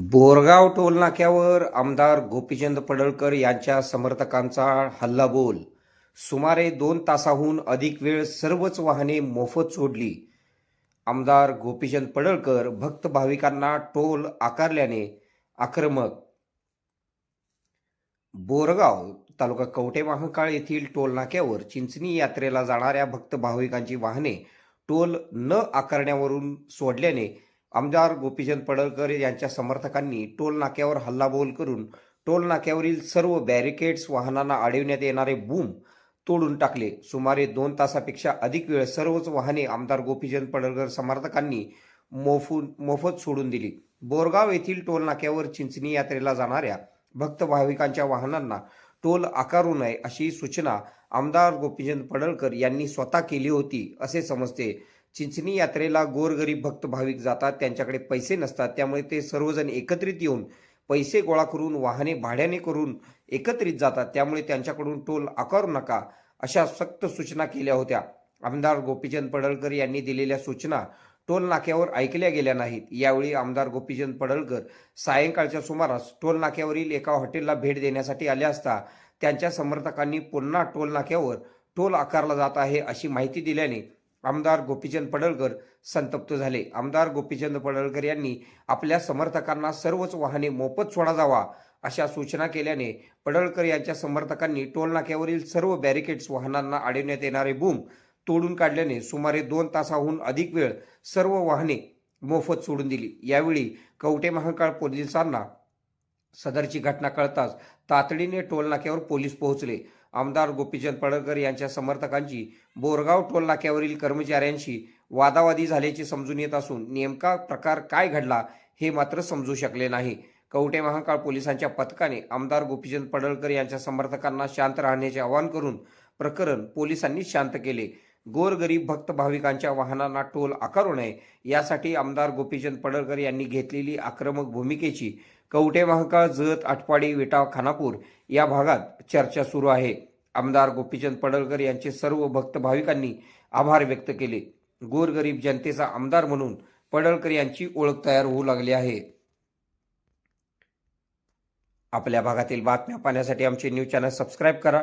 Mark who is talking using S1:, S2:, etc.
S1: बोरगाव टोलनाक्यावर आमदार गोपीचंद पडळकर यांच्या समर्थकांचा हल्लाबोल. सुमारे दोन तासाहून अधिक वेळ सर्वच वाहने मोफत सोडली. आमदार गोपीचंद पडळकर भक्त भाविकांना टोल आकारल्याने आक्रमक. बोरगाव तालुका कवटे महाकाळ येथील टोलनाक्यावर चिंचणी यात्रेला जाणाऱ्या भक्त भाविकांची वाहने टोल न आकारण्यावरून सोडल्याने आमदार गोपीचंद पडळकर यांच्या समर्थकांनी टोल नाक्यावर हल्लाबोल करून टोल नाक्यावरील सर्व बॅरिकेड्स वाहनांना अडविण्यात येणारे बूम तोडून टाकले. सुमारे दोन तासापेक्षा अधिक वेळ सर्वच वाहने आमदार गोपीचंद पडळकर समर्थकांनी मोफून मोफत सोडून दिली. बोरगाव येथील टोल नाक्यावर चिंचणी यात्रेला जाणाऱ्या भक्त भाविकांच्या वाहनांना टोल आकारू नये अशी सूचना आमदार गोपीचंद पडळकर यांनी स्वतः केली होती असे समजते. चिंचणी यात्रेला गोरगरीब भक्त भाविक जातात त्यांच्याकडे पैसे नसतात त्यामुळे ते सर्वजण एकत्रित येऊन पैसे गोळा करून वाहने भाड्याने करून एकत्रित जातात त्यामुळे त्यांच्याकडून टोल आकारू नका अशा सक्त सूचना केल्या होत्या. आमदार गोपीचंद पडळकर यांनी दिलेल्या सूचना टोल नाक्यावर ऐकल्या गेल्या नाहीत. यावेळी आमदार गोपीचंद पडळकर सायंकाळच्या सुमारास टोल नाक्यावरील एका हॉटेलला भेट देण्यासाठी आले असता त्यांच्या समर्थकांनी पुन्हा टोल नाक्यावर टोल आकारला जात आहे अशी माहिती दिल्याने आमदार गोपीचंद पडळकर संतप्त झाले. आमदार गोपीचंद पडळकर यांनी आपल्या समर्थकांना सर्वच वाहने मोफत सोडा जावा अशा सूचना केल्याने पडळकर यांच्या समर्थकांनी टोलनाक्यावरील सर्व बॅरिकेड्स वाहनांना अडवण्यात येणारे बूम तोडून काढल्याने सुमारे दोन तासाहून अधिक वेळ सर्व वाहने मोफत सोडून दिली. यावेळी कवटे महाकाळ पोलिसांना सदरची घटना कळताच तातडीने टोलनाक्यावर पोलीस पोहोचले. आमदार गोपीचंद पडळकर यांच्या समर्थकांची बोरगाव टोल नाक्यावरील कर्मचाऱ्यांशी वादावादी झाल्याचे समजून येत असून नेमका प्रकार काय घडला हे मात्र समजू शकले नाही. कवटे महाकाळ पोलिसांच्या पथकाने आमदार गोपीचंद पडळकर यांच्या समर्थकांना शांत राहण्याचे आवाहन करून प्रकरण पोलिसांनी शांत केले. गोरगरीब भक्त भाविकांच्या वाहनांना टोल आकारू नये. यासाठी आमदार गोपीचंद पडळकर यांनी घेतलेली आक्रमक भूमिकेची कवटे महाका जत आटपाडी विटा खानापूर या भागात चर्चा सुरू आहे. आमदार गोपीचंद पडळकर यांचे सर्व भक्त भाविकांनी आभार व्यक्त केले. गोरगरीब जनतेचा आमदार म्हणून पडळकर यांची ओळख तयार होऊ लागली आहे. आपल्या भागातील बातम्या पाहण्यासाठी आमचे न्यूज चॅनल सबस्क्राईब करा.